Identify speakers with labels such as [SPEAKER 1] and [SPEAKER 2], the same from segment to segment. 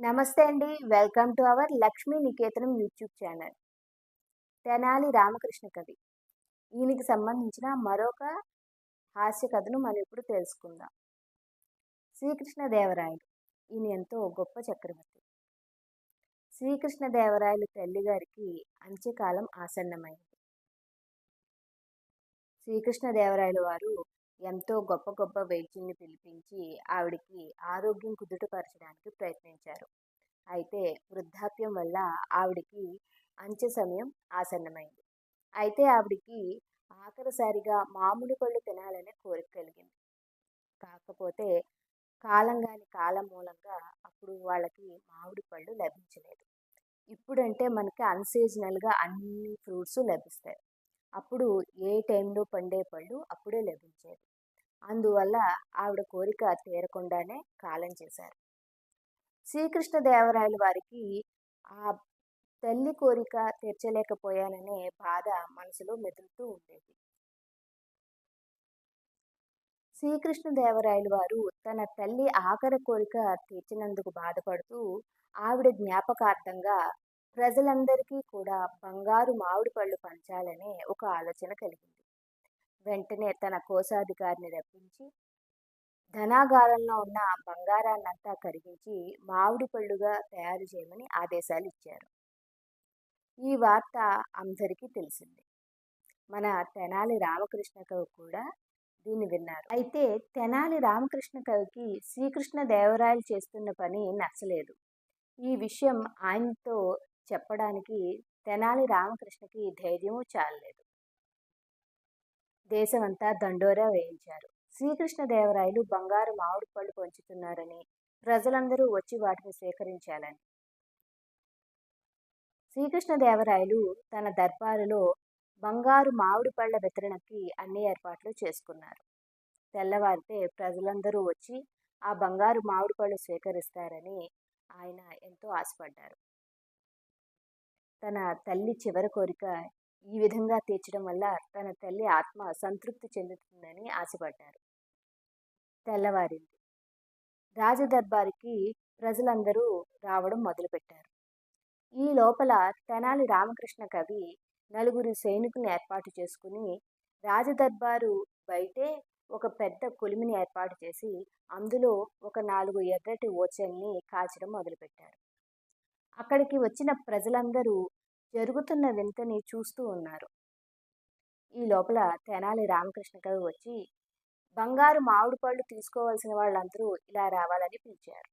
[SPEAKER 1] నమస్తే అండి. Welcome to our Lakshmi Niketanam YouTube channel. Tenali Ramakrishna కవి. ఈయనకి సంబంధించిన మరొక హాస్య కథను మనం ఇప్పుడు తెలుసుకుందాం. శ్రీకృష్ణ దేవరాయలు ఈయన ఎంతో గొప్ప చక్రవర్తి. శ్రీకృష్ణ దేవరాయలు అంత్యకాలం ఆసన్నమైంది. శ్రీకృష్ణ దేవరాయలు వారు ఎంతో గొప్ప గొప్ప వైద్యుల్ని పిలిపించి ఆవిడికి ఆరోగ్యం కుదుటపరచడానికి ప్రయత్నించారు. అయితే వృద్ధాప్యం వల్ల ఆవిడికి అంచె సమయం ఆసన్నమైంది. అయితే ఆవిడికి ఆఖరిసారిగా మామిడి పళ్ళు తినాలనే కోరిక కలిగింది. కాకపోతే కాలం కాని కాలం మూలంగా అప్పుడు వాళ్ళకి మామిడి పళ్ళు లభించలేదు. ఇప్పుడంటే మనకి అన్సీజనల్గా అన్ని ఫ్రూట్స్ లభిస్తాయి. అప్పుడు ఏ టైంలో పండే పళ్ళు అప్పుడే లభించేది అందువల్ల ఆవిడ కోరిక తీరకుండానే కాలం చేశారు. శ్రీకృష్ణదేవరాయల వారికి ఆ తల్లి కోరిక తీర్చలేకపోయాననే బాధ మనసులో మెదులుతూ ఉండేది. శ్రీకృష్ణదేవరాయలు వారు తన తల్లి ఆఖరి కోరిక తీర్చినందుకు బాధపడుతూ ఆవిడ జ్ఞాపకార్థంగా ప్రజలందరికీ కూడా బంగారు మామిడి పళ్ళు పంచాలనే ఒక ఆలోచన కలిగింది. వెంటనే తన కోశాధికారిని రప్పించి ధనాగారంలో ఉన్న బంగారాన్నంతా కరిగించి మామిడి పళ్ళుగా తయారు చేయమని ఆదేశాలు ఇచ్చారు. ఈ వార్త అందరికీ తెలిసింది. మన తెనాలి రామకృష్ణ కవి కూడా దీన్ని విన్నారు. అయితే తెనాలి రామకృష్ణ కవికి శ్రీకృష్ణ దేవరాయలు చేస్తున్న పని నచ్చలేదు. ఈ విషయం ఆయనతో చెప్పడానికి తెనాలి రామకృష్ణకి ధైర్యము చాలలేదు. దేశమంతా దండోరా వేయించారు. శ్రీకృష్ణదేవరాయలు బంగారు మామిడి పళ్ళు పంచుతున్నారని ప్రజలందరూ వచ్చి వాటిని స్వీకరించాలని శ్రీకృష్ణదేవరాయలు తన దర్బారులో బంగారు మామిడి పళ్ళ వితరణకి అన్ని ఏర్పాట్లు చేసుకున్నారు. తెల్లవారితే ప్రజలందరూ వచ్చి ఆ బంగారు మామిడి పళ్ళు స్వీకరిస్తారని ఆయన ఎంతో ఆశపడ్డారు. తన తల్లి చివరి కోరిక ఈ విధంగా తీర్చడం వల్ల తన తల్లి ఆత్మ సంతృప్తి చెందుతుందని ఆశపడ్డారు. తెల్లవారింది. రాజదర్బారికి ప్రజలందరూ రావడం మొదలుపెట్టారు. ఈ లోపల తెనాలి రామకృష్ణ కవి నలుగురు సైనికుని ఏర్పాటు చేసుకుని రాజదర్బారు బయటే ఒక పెద్ద కొలిమిని ఏర్పాటు చేసి అందులో ఒక నాలుగు ఎర్రటి ఓచల్ని కాల్చడం మొదలుపెట్టారు. అక్కడికి వచ్చిన ప్రజలందరూ జరుగుతున్న వింతని చూస్తూ ఉన్నారు. ఈ లోపల తెనాలి రామకృష్ణ కవి వచ్చి బంగారు మామిడి పళ్ళు తీసుకోవాల్సిన వాళ్ళందరూ ఇలా రావాలని పిలిచారు.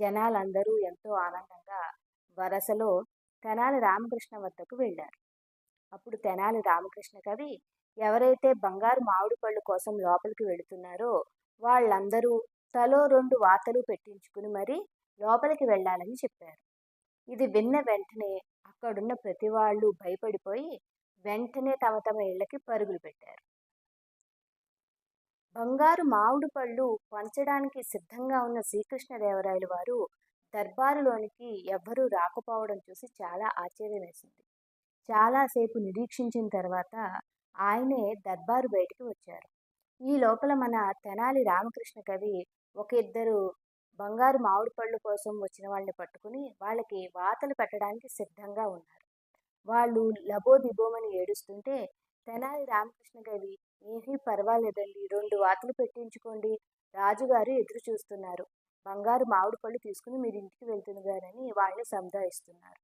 [SPEAKER 1] జనాలందరూ ఎంతో ఆనందంగా వరసలో తెనాలి రామకృష్ణ వద్దకు వెళ్ళారు. అప్పుడు తెనాలి రామకృష్ణ కవి ఎవరైతే బంగారు మామిడి పళ్ళు కోసం లోపలికి వెళుతున్నారో వాళ్ళందరూ తలో రెండు వాతలు పెట్టించుకుని మరి లోపలికి వెళ్ళాలని చెప్పారు. ఇది విన్న వెంటనే అక్కడున్న ప్రతి వాళ్ళు భయపడిపోయి వెంటనే తమ తమ ఇళ్ళకి పరుగులు పెట్టారు. బంగారు మామిడి పళ్ళు పంచడానికి సిద్ధంగా ఉన్న శ్రీకృష్ణదేవరాయలు వారు దర్బారులోనికి ఎవ్వరూ రాకపోవడం చూసి చాలా ఆశ్చర్యం వేసింది చాలాసేపు నిరీక్షించిన తర్వాత ఆయనే దర్బారు బయటికి వచ్చారు. ఈ లోపల మన తెనాలి రామకృష్ణ కవి ఒక ఇద్దరు బంగారు మామిడి పళ్ళు కోసం వచ్చిన వాళ్ళని పట్టుకుని వాళ్ళకి వాతలు పెట్టడానికి సిద్ధంగా ఉన్నారు. వాళ్ళు లబోదిబోమని ఏడుస్తుంటే తెనాలి రామకృష్ణ కవి ఏమీ పర్వాలేదండి. రెండు వాతలు పెట్టించుకోండి. రాజుగారు ఎదురు చూస్తున్నారు. బంగారు మామిడి పళ్ళు తీసుకుని మీరు ఇంటికి వెళ్తున్నారని వాళ్ళని సంధాయిస్తున్నారు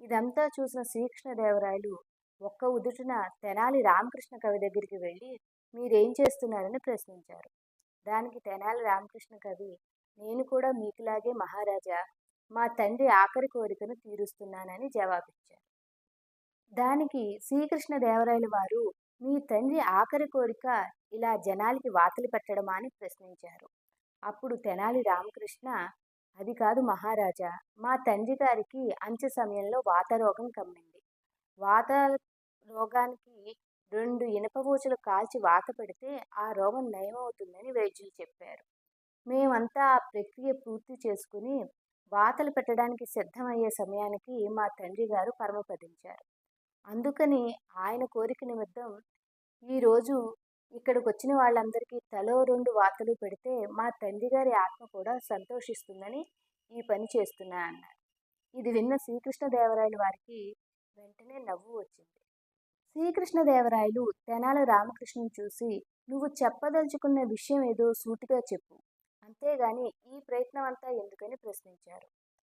[SPEAKER 1] ఇదంతా చూసిన శ్రీకృష్ణదేవరాయలు ఒక్క ఉదుటిన తెనాలి రామకృష్ణ కవి దగ్గరికి వెళ్ళి మీరేం చేస్తున్నారని ప్రశ్నించారు. దానికి తెనాలి రామకృష్ణ కవి నేను కూడా మీకులాగే మహారాజా మా తండ్రి ఆఖరి కోరికను తీరుస్తున్నానని జవాబిచ్చారు. దానికి శ్రీకృష్ణదేవరాయల వారు మీ తండ్రి ఆఖరి కోరిక ఇలా జనాలకి వాతలు పెట్టడమా అని ప్రశ్నించారు. అప్పుడు తెనాలి రామకృష్ణ అది కాదు మహారాజా మా తండ్రి గారికి అంచె సమయంలో వాతరోగం కమ్మింది. వాత రోగానికి రెండు ఇనపబూచలు కాల్చి వాత పెడితే ఆ రోగం నయమవుతుందని వైద్యులు చెప్పారు. మేమంతా ఆ ప్రక్రియ పూర్తి చేసుకుని వాతలు పెట్టడానికి సిద్ధమయ్యే సమయానికి మా తండ్రి గారు పరమపదించారు అందుకని ఆయన కోరిక నిమిత్తం ఈరోజు ఇక్కడికి వచ్చిన వాళ్ళందరికీ తలో రెండు వాతలు పెడితే మా తండ్రి గారి ఆత్మ కూడా సంతోషిస్తుందని ఈ పని చేస్తున్నా అన్నారు. ఇది విన్న శ్రీకృష్ణదేవరాయలు వారికి వెంటనే నవ్వు వచ్చింది. శ్రీకృష్ణదేవరాయలు తెనాల రామకృష్ణుని చూసి నువ్వు చెప్పదలుచుకున్న విషయం ఏదో సూటిగా చెప్పు. అంతేగాని ఈ ప్రయత్నం అంతా ఎందుకని ప్రశ్నించారు?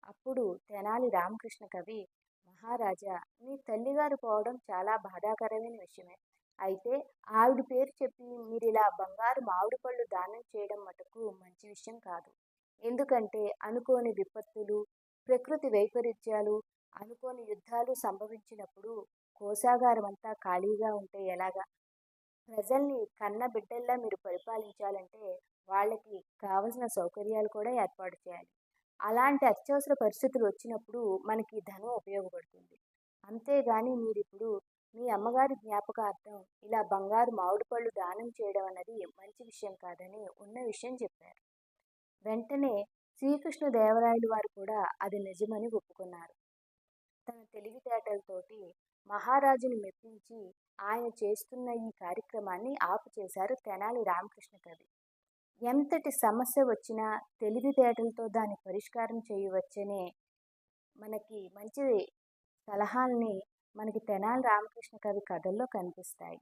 [SPEAKER 1] అప్పుడు తెనాలి రామకృష్ణ కవి మహారాజా మీ తల్లిగారు పోవడం చాలా బాధాకరమైన విషయమే. అయితే ఆవిడ పేరు చెప్పి మీరు ఇలా బంగారు మామిడి పళ్ళు దానం చేయడం మటుకు మంచి విషయం కాదు. ఎందుకంటే అనుకోని విపత్తులు ప్రకృతి వైపరీత్యాలు అనుకోని యుద్ధాలు సంభవించినప్పుడు కోశాగారం అంతా ఖాళీగా ఉంటే ఎలాగా? ప్రజల్ని కన్న బిడ్డల్లా మీరు పరిపాలించాలంటే వాళ్ళకి కావలసిన సౌకర్యాలు కూడా ఏర్పాటు చేయాలి. అలాంటి అత్యవసర పరిస్థితులు వచ్చినప్పుడు మనకి ధనం ఉపయోగపడుతుంది. అంతేగాని మీరు ఇప్పుడు మీ అమ్మగారి జ్ఞాపకార్థం ఇలా బంగారు మామిడి పళ్ళు దానం చేయడం అన్నది మంచి విషయం కాదని ఉన్న విషయం చెప్పారు. వెంటనే శ్రీకృష్ణదేవరాయలు వారు కూడా అది నిజమని ఒప్పుకున్నారు. తన తెలివితేటలతోటి మహారాజుని మెప్పించి ఆయన చేస్తున్న ఈ కార్యక్రమాన్ని ఆపు చేశారు తెనాలి రామకృష్ణ కవి. ఎంతటి సమస్య వచ్చినా తెలివితేటలతో దాన్ని పరిష్కారం చేయవచ్చనే మనకి మంచి సలహాల్ని మనకి తెనాలి రామకృష్ణ కవి కథల్లో కనిపిస్తాయి.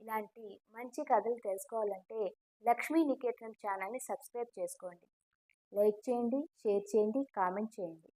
[SPEAKER 1] ఇలాంటి మంచి కథలు తెలుసుకోవాలంటే లక్ష్మీ నికేతనం ఛానల్ని సబ్స్క్రైబ్ చేసుకోండి. లైక్ చేయండి షేర్ చేయండి కామెంట్ చేయండి.